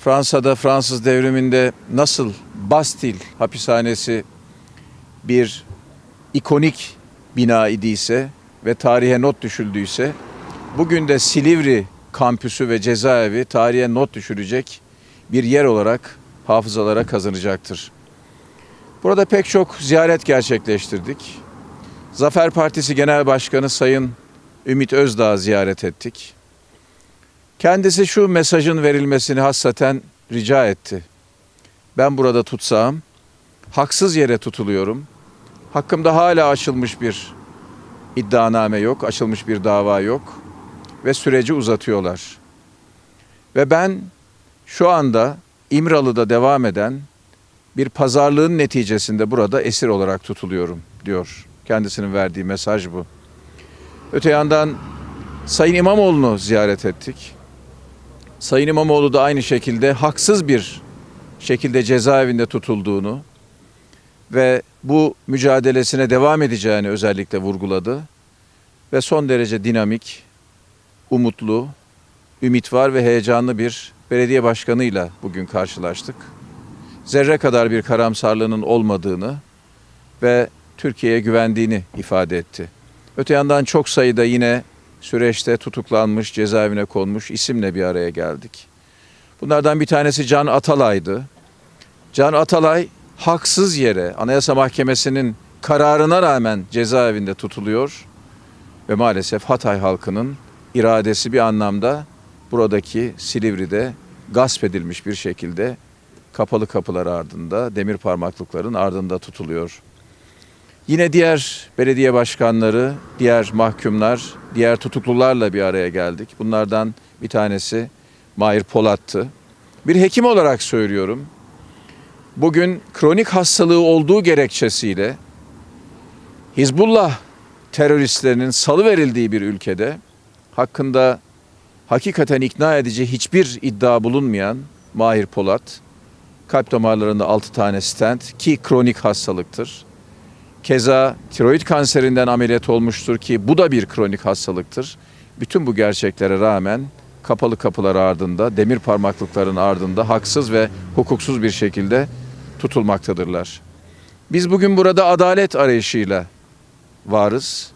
Fransa'da Fransız devriminde nasıl Bastil hapishanesi bir ikonik bina idiyse ve tarihe not düşüldüyse bugün de Silivri kampüsü ve cezaevi tarihe not düşülecek bir yer olarak hafızalara kazanacaktır. Burada pek çok ziyaret gerçekleştirdik. Zafer Partisi Genel Başkanı Sayın Ümit Özdağ ziyaret ettik. Kendisi şu mesajın verilmesini hassaten rica etti. Ben burada tutsam, haksız yere tutuluyorum. Hakkımda hala açılmış bir iddianame yok, açılmış bir dava yok ve süreci uzatıyorlar. Ve ben şu anda İmralı'da devam eden bir pazarlığın neticesinde burada esir olarak tutuluyorum diyor. Kendisinin verdiği mesaj bu. Öte yandan Sayın İmamoğlu'nu ziyaret ettik. Sayın İmamoğlu da aynı şekilde haksız bir şekilde cezaevinde tutulduğunu ve bu mücadelesine devam edeceğini özellikle vurguladı. Ve son derece dinamik, umutlu, ümit var ve heyecanlı bir belediye başkanıyla bugün karşılaştık. Zerre kadar bir karamsarlığının olmadığını ve Türkiye'ye güvendiğini ifade etti. Öte yandan çok sayıda yine süreçte tutuklanmış, cezaevine konmuş isimle bir araya geldik. Bunlardan bir tanesi Can Atalay'dı. Can Atalay haksız yere Anayasa Mahkemesi'nin kararına rağmen cezaevinde tutuluyor ve maalesef Hatay halkının iradesi bir anlamda buradaki Silivri'de gasp edilmiş bir şekilde kapalı kapılar ardında, demir parmaklıkların ardında tutuluyor. Yine diğer belediye başkanları, diğer mahkumlar, diğer tutuklularla bir araya geldik. Bunlardan bir tanesi Mahir Polat'tı. Bir hekim olarak söylüyorum. Bugün kronik hastalığı olduğu gerekçesiyle Hizbullah teröristlerinin salı verildiği bir ülkede hakkında hakikaten ikna edici hiçbir iddia bulunmayan Mahir Polat kalp damarlarında 6 tane stent ki kronik hastalıktır. Keza tiroid kanserinden ameliyat olmuştur ki bu da bir kronik hastalıktır. Bütün bu gerçeklere rağmen kapalı kapılar ardında, demir parmaklıkların ardında haksız ve hukuksuz bir şekilde tutulmaktadırlar. Biz bugün burada adalet arayışıyla varız.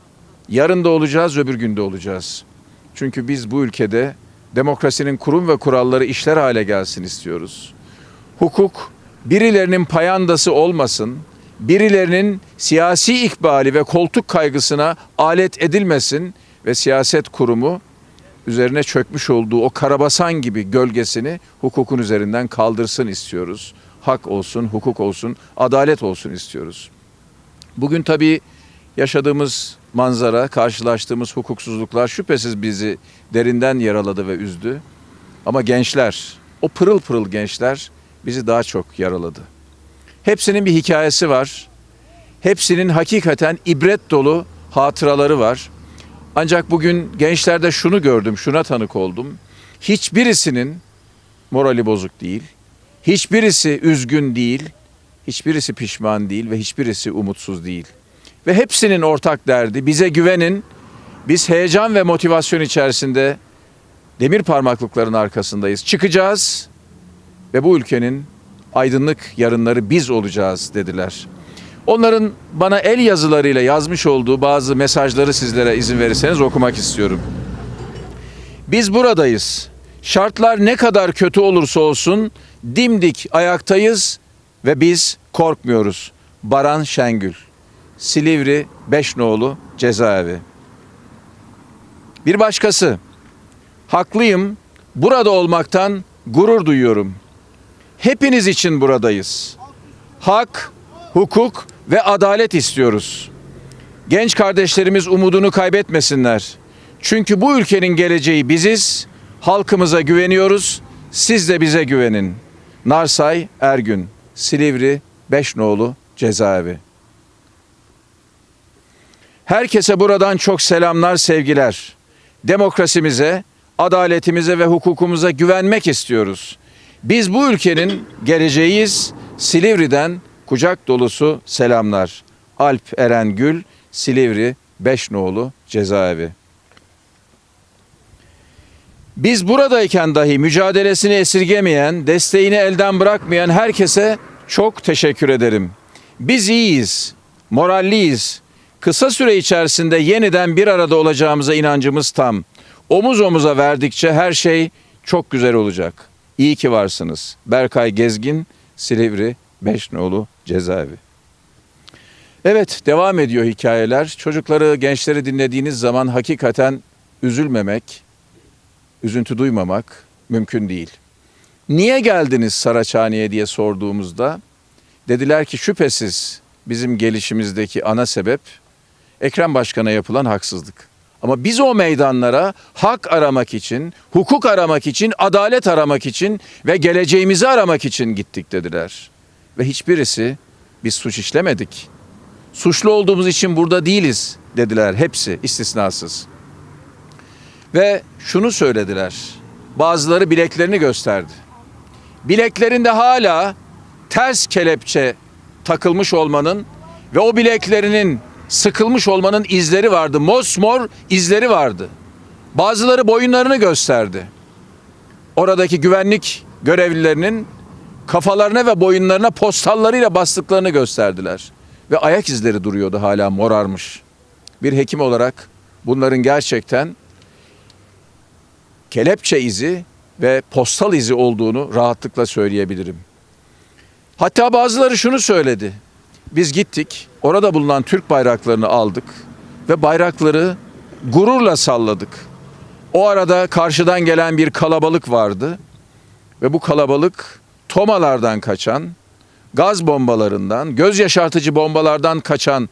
Yarın da olacağız, öbür günde olacağız. Çünkü biz bu ülkede demokrasinin kurum ve kuralları işler hale gelsin istiyoruz. Hukuk birilerinin payandası olmasın, birilerinin siyasi ikbali ve koltuk kaygısına alet edilmesin ve siyaset kurumu üzerine çökmüş olduğu o karabasan gibi gölgesini hukukun üzerinden kaldırsın istiyoruz. Hak olsun, hukuk olsun, adalet olsun istiyoruz. Bugün tabii yaşadığımız manzara, karşılaştığımız hukuksuzluklar şüphesiz bizi derinden yaraladı ve üzdü. Ama gençler, o pırıl pırıl gençler bizi daha çok yaraladı. Hepsinin bir hikayesi var. Hepsinin hakikaten ibret dolu hatıraları var. Ancak bugün gençlerde şunu gördüm, şuna tanık oldum. Hiçbirisinin morali bozuk değil. Hiçbirisi üzgün değil. Hiçbirisi pişman değil ve hiçbirisi umutsuz değil. Ve hepsinin ortak derdi bize güvenin. Biz heyecan ve motivasyon içerisinde demir parmaklıkların arkasındayız. Çıkacağız ve bu ülkenin aydınlık yarınları biz olacağız dediler. Onların bana el yazılarıyla yazmış olduğu bazı mesajları sizlere izin verirseniz okumak istiyorum. Biz buradayız. Şartlar ne kadar kötü olursa olsun dimdik ayaktayız ve biz korkmuyoruz. Baran Şengül. Silivri Beşnoğlu cezaevi. Bir başkası. Haklıyım. Burada olmaktan gurur duyuyorum. Hepiniz için buradayız. Hak, hukuk ve adalet istiyoruz. Genç kardeşlerimiz umudunu kaybetmesinler. Çünkü bu ülkenin geleceği biziz. Halkımıza güveniyoruz. Siz de bize güvenin. Narsay Ergün, Silivri Beşnoğlu cezaevi. Herkese buradan çok selamlar, sevgiler. Demokrasimize, adaletimize ve hukukumuza güvenmek istiyoruz. Biz bu ülkenin geleceğiyiz. Silivri'den kucak dolusu selamlar. Alp Eren Gül, Silivri Beşnoğlu cezaevi. Biz buradayken dahi mücadelesini esirgemeyen, desteğini elden bırakmayan herkese çok teşekkür ederim. Biz iyiyiz, moralliyiz. Kısa süre içerisinde yeniden bir arada olacağımıza inancımız tam. Omuz omuza verdikçe her şey çok güzel olacak. İyi ki varsınız. Berkay Gezgin, Silivri, Beşnoğlu Cezaevi. Evet, devam ediyor hikayeler. Çocukları, gençleri dinlediğiniz zaman hakikaten üzülmemek, üzüntü duymamak mümkün değil. Niye geldiniz Saraçhane'ye diye sorduğumuzda dediler ki şüphesiz bizim gelişimizdeki ana sebep Ekrem Başkan'a yapılan haksızlık. Ama biz o meydanlara hak aramak için, hukuk aramak için, adalet aramak için ve geleceğimizi aramak için gittik dediler. Ve hiçbirisi biz suç işlemedik. Suçlu olduğumuz için burada değiliz dediler hepsi istisnasız. Ve şunu söylediler. Bazıları bileklerini gösterdi. Bileklerinde hala ters kelepçe takılmış olmanın ve o bileklerinin sıkılmış olmanın izleri vardı. Mosmor izleri vardı. Bazıları boyunlarını gösterdi. Oradaki güvenlik görevlilerinin kafalarına ve boyunlarına postallarıyla bastıklarını gösterdiler. Ve ayak izleri duruyordu hala morarmış. Bir hekim olarak bunların gerçekten kelepçe izi ve postal izi olduğunu rahatlıkla söyleyebilirim. Hatta bazıları şunu söyledi. Biz gittik, orada bulunan Türk bayraklarını aldık ve bayrakları gururla salladık. O arada karşıdan gelen bir kalabalık vardı ve bu kalabalık tomalardan kaçan, gaz bombalarından, göz yaşartıcı bombalardan kaçan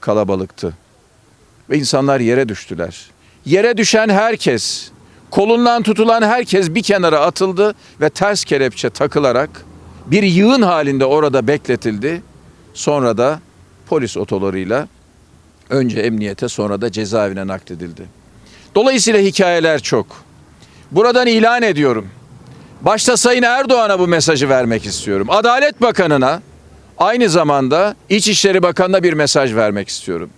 kalabalıktı. Ve insanlar yere düştüler. Yere düşen herkes, kolundan tutulan herkes bir kenara atıldı ve ters kelepçe takılarak bir yığın halinde orada bekletildi. Sonra da polis otolarıyla önce emniyete sonra da cezaevine nakledildi. Dolayısıyla hikayeler çok. Buradan ilan ediyorum. Başta Sayın Erdoğan'a bu mesajı vermek istiyorum. Adalet Bakanı'na aynı zamanda İçişleri Bakanı'na bir mesaj vermek istiyorum.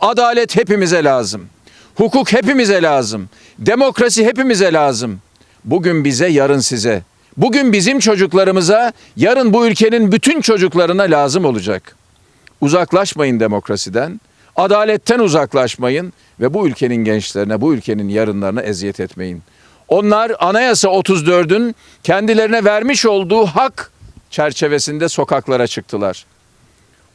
Adalet hepimize lazım. Hukuk hepimize lazım. Demokrasi hepimize lazım. Bugün bize, yarın size. Bugün bizim çocuklarımıza, yarın bu ülkenin bütün çocuklarına lazım olacak. Uzaklaşmayın demokrasiden, adaletten uzaklaşmayın ve bu ülkenin gençlerine, bu ülkenin yarınlarına eziyet etmeyin. Onlar Anayasa 34'ün kendilerine vermiş olduğu hak çerçevesinde sokaklara çıktılar.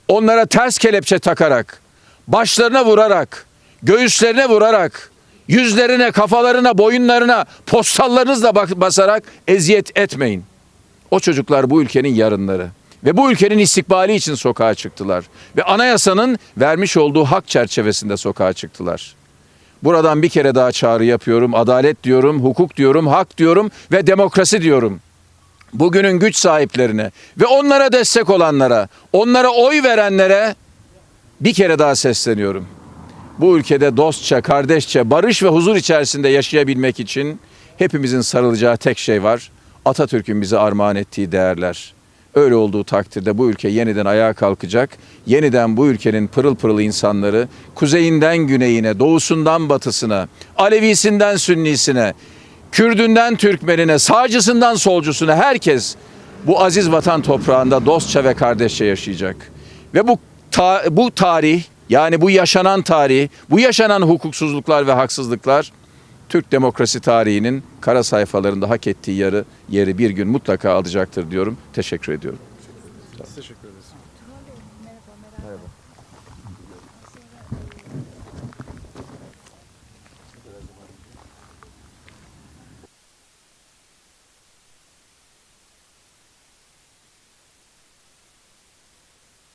Onlara ters kelepçe takarak, başlarına vurarak, göğüslerine vurarak, yüzlerine, kafalarına, boyunlarına postallarınızla basarak eziyet etmeyin. O çocuklar bu ülkenin yarınları ve bu ülkenin istikbali için sokağa çıktılar ve anayasanın vermiş olduğu hak çerçevesinde sokağa çıktılar. Buradan bir kere daha çağrı yapıyorum. Adalet diyorum, hukuk diyorum, hak diyorum ve demokrasi diyorum. Bugünün güç sahiplerine ve onlara destek olanlara, onlara oy verenlere bir kere daha sesleniyorum. Bu ülkede dostça, kardeşçe, barış ve huzur içerisinde yaşayabilmek için hepimizin sarılacağı tek şey var. Atatürk'ün bize armağan ettiği değerler. Öyle olduğu takdirde bu ülke yeniden ayağa kalkacak. Yeniden bu ülkenin pırıl pırıl insanları kuzeyinden güneyine, doğusundan batısına, Alevisinden Sünnisine, Kürdünden Türkmenine, sağcısından solcusuna herkes bu aziz vatan toprağında dostça ve kardeşçe yaşayacak. Ve bu ta- bu tarih yani bu yaşanan tarih, bu yaşanan hukuksuzluklar ve haksızlıklar Türk demokrasi tarihinin kara sayfalarında hak ettiği yeri, yeri bir gün mutlaka alacaktır diyorum. Teşekkür ediyorum.